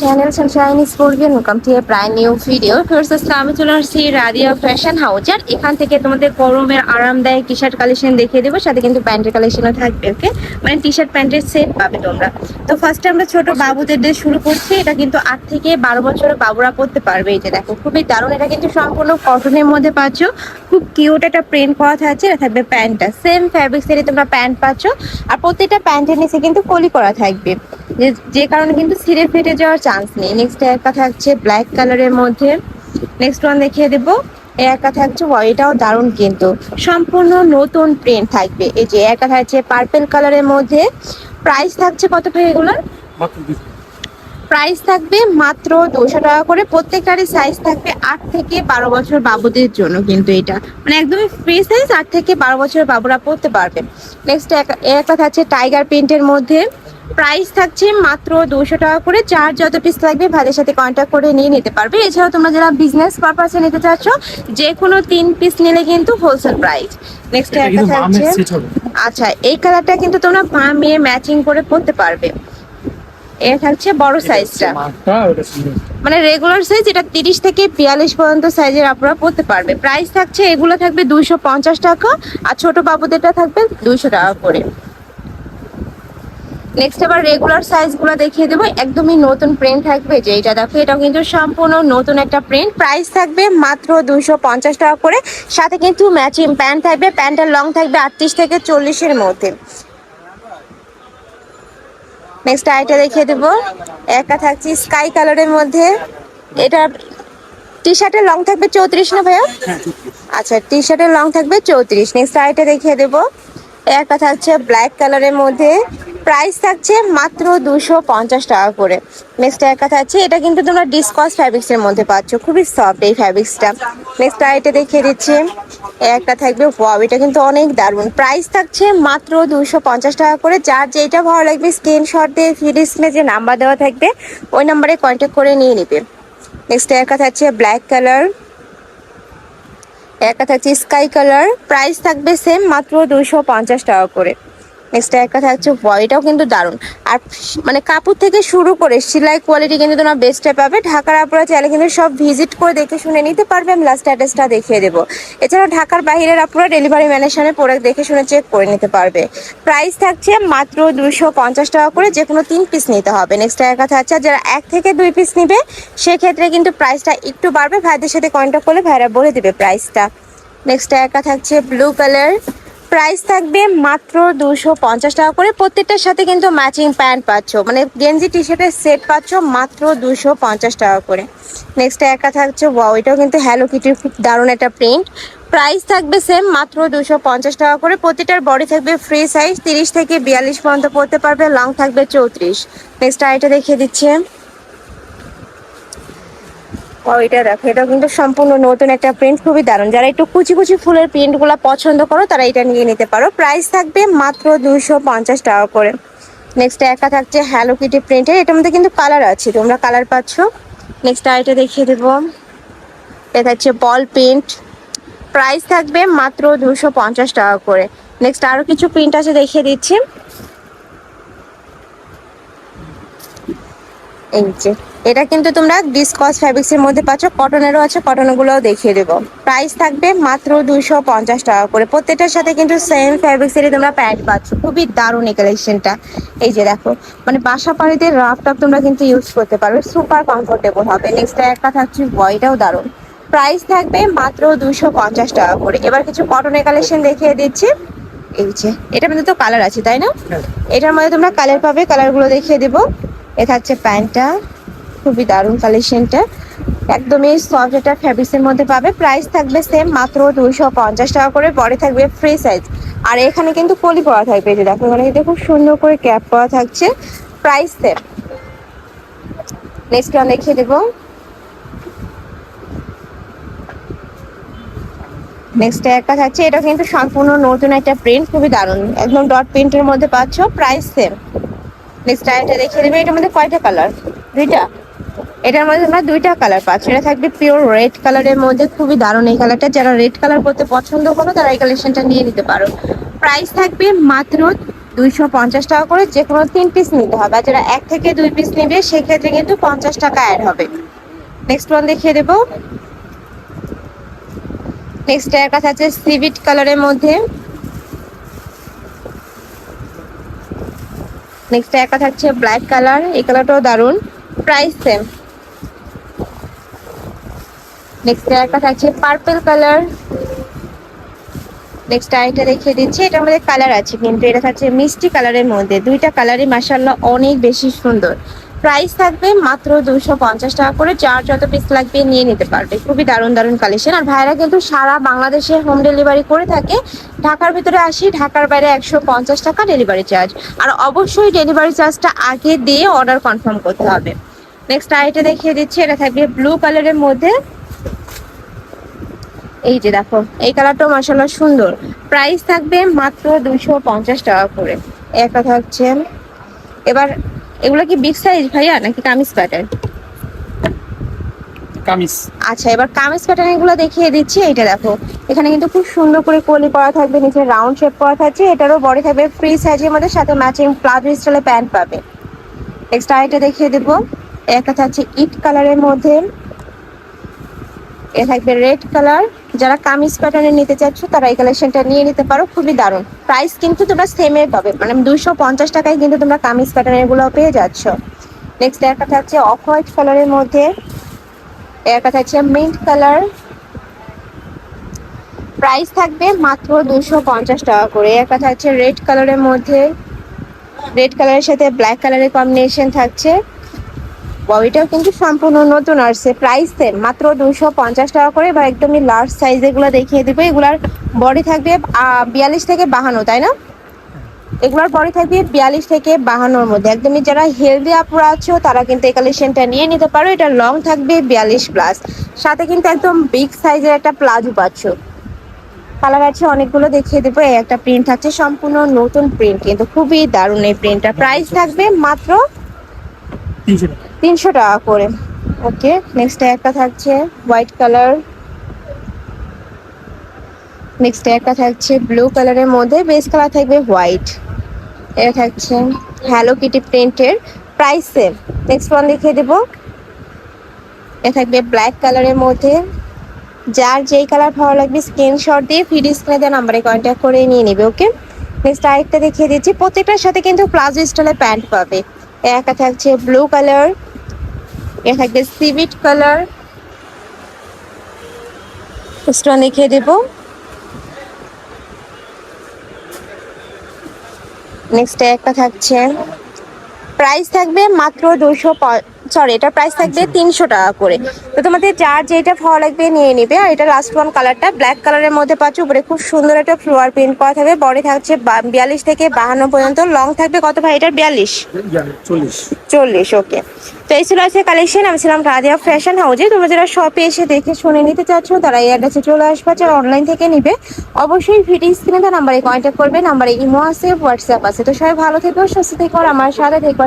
Channel fashion house আর এখান থেকে তোমাদের আরামদায়ক কালেকশন দেখিয়ে সাথে কিন্তু প্যান্টের থাকবে ওকে মানে প্যান্টের সেট পাবে তোমরা। তো ফার্স্টে আমরা ছোট বাবুদের দিয়ে শুরু করছি। এটা কিন্তু আট থেকে বারো বছরের বাবুরা পড়তে পারবে, এই যে দেখো, খুবই দারুণ। এটা কিন্তু সম্পূর্ণ কটনের মধ্যে পাচ্ছ। খুব কিউট একটা প্রিন্ট করা থাকছে, এটা থাকবে প্যান্টটা। সেম ফ্যাব্রিক সেটে তোমরা প্যান্ট পাচ্ছ, আর প্রত্যেকটা প্যান্টের নিচে কিন্তু কলি করা থাকবে। যে- যে কারণে কিন্তু ছিঁড়ে ফেটে যাওয়ার চান্স নেই। নেক্সট একটা থাকছে ব্ল্যাক কালারের মধ্যে। নেক্সট ওয়ান দেখিয়ে দেবো। একটা থাকছে এটাও দারুণ কিন্তু। সম্পূর্ণ নতুন প্রিন্ট থাকবে। এই যে একটা থাকছে পার্পেল কালারের মধ্যে। প্রাইস থাকছে কত ভাই এগুলোর? প্রাইস থাকবে মাত্র দুশো টাকা করে। প্রত্যেকটারই সাইজ থাকবে আট থেকে বারো বছর বাবুদের জন্য কিন্তু এটা। মানে একদমই ফ্রি সাইজ আট থেকে বারো বছর বাবুরা পড়তে পারবে। নেক্সট একটা থাকছে টাইগার প্রিন্টের মধ্যে। প্রাইস থাকছে মাত্র দুশো টাকা করে। চার যত পিস লাগবে ভাইদের সাথে কন্ট্যাক্ট করে নিয়ে নিতে পারবে। এছাড়াও তোমরা যারা বিজনেস পারপাসে নিতে চাচ্ছ যে কোনো তিন পিস নিলে কিন্তু হোলসেল প্রাইস নেক্সট একটা থাকছে আচ্ছা এই কালারটা কিন্তু তোমরা পা মেয়ে ম্যাচিং করে পরতে পারবে। এটা থাকছে বড় সাইজটা মানে রেগুলার সাইজ এটা তিরিশ থেকে বিয়াল্লিশ পর্যন্ত সাইজের আপনারা পড়তে পারবে। প্রাইস থাকছে এগুলো থাকবে দুইশো পঞ্চাশ টাকা আর ছোট বাবুদেরটা থাকবে দুইশো টাকা করে। নেক্সট আবার রেগুলার সাইজগুলো দেখিয়ে দেবো। একদমই নতুন প্রিন্ট থাকবে যে এটা দেখো এটাও কিন্তু সম্পূর্ণ নতুন একটা প্রিন্ট প্রাইস থাকবে মাত্র দুইশো পঞ্চাশ টাকা করে। সাথে কিন্তু ম্যাচিং প্যান্ট থাকবে প্যান্টের লং থাকবে আটত্রিশ থেকে চল্লিশের মধ্যে। নেক্সট আইটা দেখিয়ে দেবো। একটা থাকছে স্কাই কালারের মধ্যে। এটা টি শার্টের লং থাকবে চৌত্রিশ না ভাইয়া? আচ্ছা টি শার্টের লং থাকবে চৌত্রিশ। নেক্সট আইটা দেখিয়ে দেবো। একটা থাকছে ব্ল্যাক কালারের মধ্যে। প্রাইস থাকছে মাত্র দুশো পঞ্চাশ টাকা করে। নেক্সট একটা থাকছে এটা কিন্তু তোমরা ডিসকস ফ্যাব্রিক্সের মধ্যে পাচ্ছ। খুবই সফট এই ফ্যাব্রিক্সটা নেক্সট আইটা দেখিয়ে দিচ্ছি। একটা থাকবে ওয়াও এটা কিন্তু অনেক দারুণ। প্রাইস থাকছে মাত্র দুশো পঞ্চাশ টাকা করে। যার যেটা ভালো লাগবে স্ক্রিনশট দিয়ে স্ক্রিনে যে নাম্বার দেওয়া থাকবে, ওই নাম্বারে কন্ট্যাক্ট করে নিয়ে নিবে। নেক্সট একটা থাকছে ব্ল্যাক কালার একটা থাকছে স্কাই কালার প্রাইস থাকবে সেম মাত্র দুশো পঞ্চাশ টাকা করে। নেক্সট একটা থাকছে হোয়াইটটাও কিন্তু দারুণ। আর মানে কাপড় থেকে শুরু করে সেলাই কোয়ালিটি কিন্তু তোমরা বেস্টে পাবে। ঢাকার আপনারা চাইলে কিন্তু সব ভিজিট করে দেখে শুনে নিতে পারবে। আমি লাস্ট অ্যাড্রেসটা দেখিয়ে দেবো। এছাড়াও ঢাকার বাইরের আপনারা ডেলিভারি ম্যানের সামনে প্রোডাক্ট দেখে শুনে চেক করে নিতে পারবে। প্রাইস থাকছে মাত্র দুশো পঞ্চাশ টাকা করে যে কোনো তিন পিস নিতে হবে। নেক্সট একটা থাকছে আর যারা এক থেকে দুই পিস নিবে, সেক্ষেত্রে কিন্তু প্রাইসটা একটু বাড়বে। ভাইদের সাথে কন্ট্যাক্ট করলে ভাইরা বলে দেবে প্রাইসটা নেক্সট একটা থাকছে ব্লু কালার প্রাইস থাকবে মাত্র দুশো পঞ্চাশ টাকা করে। প্রত্যেকটার সাথে কিন্তু ম্যাচিং প্যান্ট পাচ্ছ। মানে গেঞ্জি টি শার্টের সেট পাচ্ছ মাত্র দুশো পঞ্চাশ টাকা করে। নেক্সট একটা থাকছে ওয়াও এটাও কিন্তু হ্যালো কিটির খুব দারুণ একটা প্রিন্ট প্রাইস থাকবে সেম মাত্র দুশো পঞ্চাশ টাকা করে। প্রতিটার বডি থাকবে ফ্রি সাইজ তিরিশ থেকে বিয়াল্লিশ পর্যন্ত পড়তে পারবে লং থাকবে চৌত্রিশ। নেক্সট আইটা দেখিয়ে দিচ্ছে। ও এটা দেখো, এটা কিন্তু সম্পূর্ণ নতুন একটা প্রিন্ট খুবই দারুণ। যারা একটু কুচি কুচি ফুলের প্রিন্টগুলো পছন্দ করো, তারা এটা নিয়ে নিতে পারো। প্রাইস থাকবে মাত্র দুশো পঞ্চাশ টাকা করে। নেক্সট একা থাকছে হ্যালো কিটি প্রিন্টের এটার মধ্যে কিন্তু কালার আছে, তোমরা কালার পাচ্ছ। নেক্সট আইটা দেখিয়ে দেবো। এটা হচ্ছে বল প্রিন্ট প্রাইস থাকবে মাত্র দুশো পঞ্চাশ টাকা করে। নেক্সট আরও কিছু প্রিন্ট আছে দেখিয়ে দিচ্ছি। এই যে। এটা কিন্তু তোমরা ডিসকস ফ্যাব্রিক্সের মধ্যে পাচ্ছ কটনেরও আছে কটনগুলোও দেখিয়ে দেবো। প্রাইস থাকবে মাত্র দুইশো পঞ্চাশ টাকা করে। প্রত্যেকটার সাথে কিন্তু সেম ফ্যাব্রিক্সেরই তোমরা প্যান্ট পাচ্ছ। খুবই দারুণ এই কালেকশনটা এই যে দেখো মানে বাসা বাড়িতে রাফ টাফ তোমরা কিন্তু ইউজ করতে পারবে। সুপার কমফোর্টেবল হবে। নেক্সট একটা থাকছে বয়টাও দারুণ। প্রাইস থাকবে মাত্র দুইশো পঞ্চাশ টাকা করে। এবার কিছু কটনের কালেকশন দেখিয়ে দিচ্ছি। এই যে এটার মধ্যে তো কালার আছে তাই না? এটার মধ্যে তোমরা কালার পাবে কালারগুলো দেখিয়ে দেবো। এ থাকছে প্যান্টটা। খুবই দারুণ কালেকশনটা একদমই সফট একটা ফ্যাব্রিক্সের মধ্যে পাবে প্রাইস থাকবে সেম মাত্র দুইশো পঞ্চাশ টাকা করে, পরে থাকবে ফ্রি সাইজ আর এখানে কিন্তু কলি পরা থাকবে যে দেখো, এখানে কিন্তু খুব সুন্দর করে ক্যাপ করা থাকছে। প্রাইস সেম নেক্সট আমি দেখিয়ে দেবো। নেক্সট একটা থাকছে, এটা কিন্তু সম্পূর্ণ নতুন একটা প্রিন্ট খুবই দারুণ। একদম ডট প্রিন্টের মধ্যে পাচ্ছ প্রাইস সেম নেক্সট আইটা দেখিয়ে দেবে, এটার মধ্যে কয়টা কালার দুইটা। এটার মধ্যে তোমরা দুইটা কালার পাচ্ছ এটা থাকবে পিওর রেড কালারের মধ্যে। খুবই দারুণ এই কালারটা যারা রেড কালার করতে পছন্দ করো, তারা এই কালেকশনটা নিয়ে নিতে পারো। প্রাইস থাকবে মাত্র দুইশো পঞ্চাশ টাকা করে। যে কোনো তিন পিস নিতে হবে। আর যারা এক থেকে দুই পিস নিবে, সেক্ষেত্রে কিন্তু পঞ্চাশ টাকা অ্যাড হবে। নেক্সট ওয়ান দেখিয়ে দেবো। নেক্সট এর কাছে আছে সিভিট কালারের মধ্যে। নেক্সট একা থাকছে ব্ল্যাক কালার এই কালারটাও দারুণ প্রাইস সেম নেক্সট একটা থাকছে পার্পল কালার নেক্সট আরেকটা দেখিয়ে দিচ্ছি এটার মধ্যে কালার আছে, কিন্তু এটা থাকছে মিষ্টি কালারের মধ্যে। দুইটা কালারই মাসাল্লাহ অনেক বেশি সুন্দর। প্রাইস থাকবে মাত্র দুশো পঞ্চাশ টাকা করে, যার যত পিস লাগবে নিয়ে নিতে পারবে। খুবই দারুণ দারুণ কালেকশন আর ভাইরা কিন্তু সারা বাংলাদেশে হোম ডেলিভারি করে থাকে। ঢাকার ভিতরে আসি, ঢাকার বাইরে একশো পঞ্চাশ টাকা ডেলিভারি চার্জ আর অবশ্যই ডেলিভারি চার্জটা আগে দিয়ে অর্ডার কনফার্ম করতে হবে। নেক্সট আইটা দেখিয়ে দিচ্ছি এটা থাকবে ব্লু কালারের মধ্যে। এই যে দেখো এই কালারটাও মাসাল্লাহ সুন্দর। প্রাইস থাকবে মাত্র দুশো পঞ্চাশ টাকা করে। একটা থাকছে এবার এগুলো কি বিগ সাইজ ভাইয়া নাকি কামিজ প্যাটার্ন কামিজ। আচ্ছা এবার কামিজ প্যাটার্ন এগুলো দেখিয়ে দিচ্ছি এইটা দেখো। এখানে কিন্তু খুব সুন্দর করে কলি করা থাকবে নিচে রাউন্ড শেপ করা থাকছে এটারও বডি থাকবে ফ্রি সাইজের মধ্যে সাথে ম্যাচিং প্লাজো স্টাইলে প্যান্ট পাবে। নেক্সট আইটা দেখিয়ে দেবো। একটা থাকছে ইট কালারের মধ্যে। এ থাকবে রেড কালার। যারা কামিজ প্যাটার্নে নিতে চাচ্ছ, তারা এই কালেকশনটা নিয়ে নিতে পারো। খুবই দারুণ। প্রাইস কিন্তু তোমরা সেমে পাবে। মানে দুইশো পঞ্চাশ টাকায় কিন্তু তোমরা কামিজ প্যাটার্নেরগুলো পেয়ে যাচ্ছ। নেক্সট একটা থাকছে অফ হোয়াইট কালারের মধ্যে। একটা থাকছে মিন্ট কালার প্রাইস থাকবে মাত্র দুশো পঞ্চাশ টাকা করে। একটা থাকছে রেড কালারের মধ্যে। রেড কালারের সাথে ব্ল্যাক কালারের কম্বিনেশন থাকছে। বডিটাও কিন্তু সম্পূর্ণ নতুন আসছে। প্রাইস সেম মাত্র দুশো পঞ্চাশ টাকা করে বা একদমই লার্জ সাইজ এগুলো দেখিয়ে দেবো। এগুলার বডি থাকবে বিয়াল্লিশ থেকে বাহান্ন, তাই না? এগুলোর বডি থাকবে বিয়াল্লিশ থেকে বাহান্নর মধ্যে। একদমই যারা হেলদি আপুরা আছো, তারা কিন্তু এই কালেকশনটা নিয়ে নিতে পারো। এটা লং থাকবে বিয়াল্লিশ প্লাস সাথে কিন্তু একদম বিগ সাইজের একটা প্লাজো পাচ্ছ। কালার আছে, অনেকগুলো দেখিয়ে দেবো। এই একটা প্রিন্ট থাকছে, সম্পূর্ণ নতুন প্রিন্ট কিন্তু খুবই দারুণ এই প্রিন্টটা প্রাইস থাকবে মাত্র তিনশো টাকা। তিনশো টাকা করে। ওকে নেক্সট একটা থাকছে হোয়াইট কালার নেক্সট একটা থাকছে ব্লু কালারের মধ্যে বেস কালার থাকবে হোয়াইট এটা থাকছে হ্যালো কিটি প্রিন্টের প্রাইস সেম নেক্সট ওয়ান দেখিয়ে দেবো। এটা থাকবে ব্ল্যাক কালারের মধ্যে। যার যেই কালার ভালো লাগবে স্ক্রিনশট দিয়ে ফিড স্ক্রিনে দেওয়া নাম্বারে কন্ট্যাক্ট করে নিয়ে নেবে, ওকে? নেক্সট আরেকটা দেখিয়ে দিচ্ছি। প্রত্যেকটার সাথে কিন্তু প্লাজো স্টাইলের প্যান্ট পাবে। একটা থাকছে ব্লু কালার এটা থাকবে সিভিট কালার। স্টোন লিখে দেবো। নেক্সট একটা থাকছে। প্রাইস থাকবে মাত্র দুশো সরি এটা প্রাইস থাকবে তিনশো টাকা করে। তো তোমাদের যার যেটা ভালো লাগবে নিয়ে নিবে। আর এটা লাস্ট ওয়ান কালারটা ব্ল্যাক কালারের মধ্যে পাচ্ছ। উপরে খুব সুন্দর একটা ফ্লোয়ার প্রিন্ট করা থাকবে। বডি থাকছে বিয়াল্লিশ থেকে বাহান্ন পর্যন্ত। লং থাকবে কত ভাই? এটার বিয়াল্লিশ? চল্লিশ। ওকে তো এই ছিল আছে কালেকশন আমি ছিলাম রাজিয়া ফ্যাশন হাউজে তোমরা যারা শপে এসে দেখে শুনে নিতে চাচ্ছ তারা এই অ্যাড্রেসে চলে আসবে যারা অনলাইন থেকে নিবে অবশ্যই ভিডিও স্ক্রিনে তার নাম্বারে কন্ট্যাক্ট করবে। নাম্বারে ইমো আছে হোয়াটসঅ্যাপ আছে। তো সবাই ভালো থেকো সুস্থ থেকো আমার সাথে থেকো।